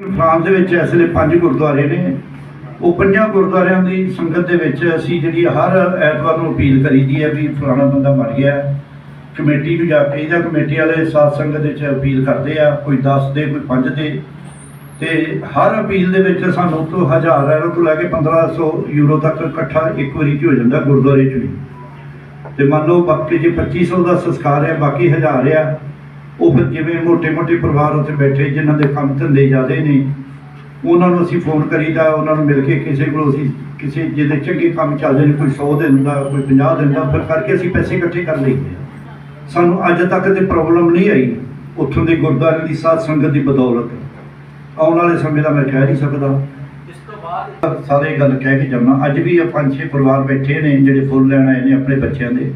France ਦੇ ਵਿੱਚ ਇਸ ਵੇਲੇ ਪੰਜ ਗੁਰਦੁਆਰੇ ਨੇ। ਉਹ ਪੰਜਾਂ ਗੁਰਦੁਆਰਿਆਂ ਦੀ ਸੰਗਤ ਦੇ ਵਿੱਚ ਅਸੀਂ ਜਿਹੜੀ ਹਰ ਐਤਵਾਰ ਨੂੰ ਅਪੀਲ ਕਰੀਦੀ ਹੈ ਵੀ ਫਲਾਣਾ ਬੰਦਾ ਮਰ ਗਿਆ ਕਮੇਟੀ ਨੂੰ ਜਾ ਕੇ ਇਹਦਾ ਕਮੇਟੀ ਵਾਲੇ ਸਾਧ ਸੰਗਤ ਵਿੱਚ ਅਪੀਲ ਕਰਦੇ ਆ, ਕੋਈ 10 ਦੇ, ਕੋਈ 5 ਦੇ। ਤੇ ਹਰ ਅਪੀਲ ਦੇ ਵਿੱਚ ਸਾਨੂੰ ਤੋਂ 1000 ਯੂਰੋ ਤੋਂ ਲੈ ਕੇ 1500 ਯੂਰੋ ਤੱਕ ਇਕੱਠਾ ਇੱਕ ਵਾਰੀ 'ਚ ਹੋ ਜਾਂਦਾ ਗੁਰਦੁਆਰੇ 'ਚ ਵੀ ਤੇ ਮੰਨ ਲਓ ਬਾਕੀ ਜੇ 2500 ਦਾ ਸੰਸਕਾਰ ਹੈ, ਬਾਕੀ 1000 ਆ ਉਹ ਫਿਰ ਜਿਵੇਂ ਮੋٹے-ਮੋٹے ਪਰਿਵਾਰ ਉੱਥੇ ਬੈਠੇ ਜਿਨ੍ਹਾਂ ਦੇ ਕੰਮ ਧੰਦੇ ਜ਼ਿਆਦੇ ਨੇ ਉਹਨਾਂ ਨੂੰ ਅਸੀਂ ਫੋਨ ਕਰੀਦਾ ਉਹਨਾਂ ਨੂੰ ਮਿਲ ਕੇ ਕਿਸੇ ਕੋਲ ਅਸੀਂ ਕਿਸੇ ਜਿਹਦੇ ਚੰਗੇ ਕੰਮ ਚੱਲਦੇ ਨੇ ਕੋਈ 100 ਦਿੰਦਾ ਕੋਈ 50 ਦਿੰਦਾ ਫਿਰ ਕਰਕੇ ਅਸੀਂ ਪੈਸੇ ਇਕੱਠੇ ਕਰ ਲਈਏ ਸਾਨੂੰ ਅੱਜ ਤੱਕ ਤੇ ਪ੍ਰੋਬਲਮ ਨਹੀਂ ਆਈ ਉੱਥੋਂ ਦੇ ਗੁਰਦੁਆਰੇ ਦੀ ਸਾਧ ਸੰਗਤ ਦੀ ਬਦੌਲਤ। ਆਉਣ ਵਾਲੇ ਸਮੇਂ ਦਾ ਮੈਂ ਕਹਿ ਨਹੀਂ ਸਕਦਾ। ਇਸ ਤੋਂ ਬਾਅਦ ਸਾਰੇ ਗੱਲ ਕਹਿ ਕੇ ਜਮਨਾ ਅੱਜ ਵੀ ਇਹ ਪੰਜ ਛੇ ਪਰਿਵਾਰ ਬੈਠੇ ਨੇ ਜਿਹੜੇ ਫੁੱਲ ਲੈਣ ਆਏ ਨੇ ਆਪਣੇ ਬੱਚਿਆਂ ਦੇ।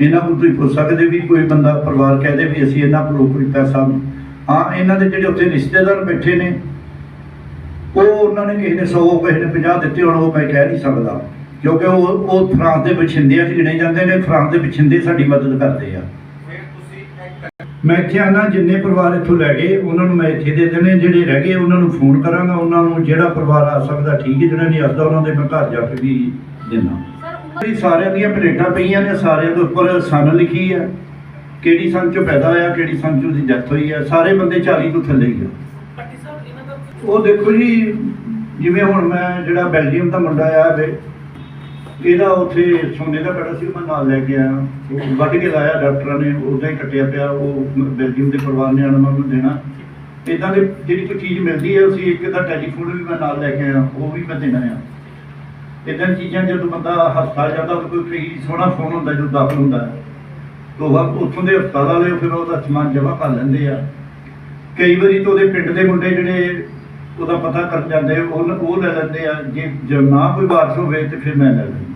ਇਹਨਾਂ ਨੂੰ ਤੁਸੀਂ ਪੁੱਛ ਸਕਦੇ ਵੀ ਕੋਈ ਬੰਦਾ ਪਰਿਵਾਰ ਕਹਦੇ ਵੀ ਅਸੀਂ ਇਹਨਾਂ ਕੋਲੋਂ ਕੋਈ ਪੈਸਾ ਹਾਂ। ਇਹਨਾਂ ਦੇ ਜਿਹੜੇ ਉੱਥੇ ਰਿਸ਼ਤੇਦਾਰ ਬੈਠੇ ਨੇ ਉਹ ਉਹਨਾਂ ਨੇ ਕਿਸੇ ਨੇ 100 ਕਿਸੇ ਨੇ 50 ਦਿੱਤੇ ਹੁਣ ਉਹ ਮੈਂ ਕਹਿ ਨਹੀਂ ਸਕਦਾ। ਕਿਉਂਕਿ ਉਹ ਉਹ ਫਰਾਂਸ ਦੇ ਵਿਛਿੰਦਿਆਂ 'ਚ ਗਿਣੇ ਜਾਂਦੇ ਨੇ ਫਰਾਂਸ ਦੇ ਵਿਛਿੰਦੇ ਸਾਡੀ ਮਦਦ ਕਰਦੇ ਆ। ਫਿਰ ਤੁਸੀਂ ਇੱਕ ਮੈਂ ਇੱਥੇ ਆਣਾ ਜਿੰਨੇ ਪਰਿਵਾਰ ਇੱਥੋਂ ਲੈ ਗਏ ਉਹਨਾਂ ਨੂੰ ਮੈਂ ਇੱਥੇ ਦੇ ਦੇਣੇ ਜਿਹੜੇ ਰਹਿ ਗਏ ਉਹਨਾਂ ਨੂੰ ਫੋਨ ਕਰਾਂਗਾ ਉਹਨਾਂ ਨੂੰ ਜਿਹੜਾ ਪਰਿਵਾਰ ਆ ਸਕਦਾ ਠੀਕ ਹੈ ਜਿਹੜਾ ਨਹੀਂ ਆਸਦਾ ਉਹਨਾਂ ਦੇ ਮੈਂ ਘਰ ਜਾ ਕੇ ਵੀ ਦੇਣਾ ਇਹ ਸਾਰਿਆਂ ਦੀਆਂ ਪਲੇਟਾਂ ਪਈਆਂ ਨੇ ਸਾਰਿਆਂ ਦੇ ਉੱਪਰ ਸਨ ਲਿਖੀ ਆ ਕਿਹੜੀ ਸੰਨ ਚੋਂ ਪੈਦਾ ਹੋਇਆ ਕਿਹੜੀ ਸੰਨ ਚੋਂ ਦੀ ਡੈਥ ਹੋਈ ਆ ਸਾਰੇ ਬੰਦੇ 40 ਤੋਂ ਥੱਲੇ ਹੀ ਆ। ਉਹ ਦੇਖੋ ਜੀ ਜਿਵੇਂ ਹੁਣ ਮੈਂ ਜਿਹੜਾ ਬੈਲਜੀਅਮ ਦਾ ਮੁੰਡਾ ਆ ਵੇ ਇਹਦਾ ਉੱਥੇ ਸੋਨੇ ਦਾ ਕੜਾ ਸੀ ਮੈਂ ਨਾਲ ਲੈ ਕੇ ਆਇਆ। ਉਹ ਵੱਢ ਕੇ ਲਾਇਆ ਡਾਕਟਰਾਂ ਨੇ ਉਹਦਾ ਹੀ ਕੱਟਿਆ ਪਿਆ ਉਹ ਬੈਲਜੀਅਮ ਦੇ ਪਰਿਵਾਰ ਨੇ ਆਣਾ ਮੈਨੂੰ ਦੇਣਾ। ਇਦਾਂ ਦੀ ਜਿਹੜੀ ਕੋਈ ਚੀਜ਼ ਮਿਲਦੀ ਹੈ ਅਸੀਂ ਇੱਕ ਦਾ ਟੈਲੀਫੋਨ ਵੀ ਮੈਂ ਨਾਲ ਲੈ ਕੇ ਆਇਆ ਉਹ ਵੀ ਮੈਂ ਦੇਣਾ ਆ। ਇਦਾਂ ਚੀਜ਼ਾਂ ਜਦੋਂ ਬੰਦਾ ਹਸਪਤਾਲ ਜਾਂਦਾ ਉਹ ਕੋਈ ਕਈ ਸੋਹਣਾ ਫੋਨ ਹੁੰਦਾ ਜੋ ਦਾਖਲ ਹੁੰਦਾ। ਹੈ ਤੋ ਉਹ ਉੱਥੋਂ ਦੇ ਹਸਪਤਾਲ ਵਾਲੇ ਫਿਰ ਉਹਦਾ ਸਮਾਨ ਜਮ੍ਹਾਂ ਕਰ ਲੈਂਦੇ ਆ। ਕਈ ਵਾਰੀ ਤਾਂ ਉਹਦੇ ਪਿੰਡ ਦੇ ਮੁੰਡੇ ਜਿਹੜੇ ਉਹਦਾ ਪਤਾ ਕਰਨ ਜਾਂਦੇ, ਉਹ ਉਹ ਲੈ ਲੈਂਦੇ ਆ। ਜੇ ਜੇ ਨਾ ਕੋਈ ਵਾਰਸ ਹੋਵੇ ਤੇ ਫਿਰ ਮੈਂ ਲੈ ਲੈਂਦਾ।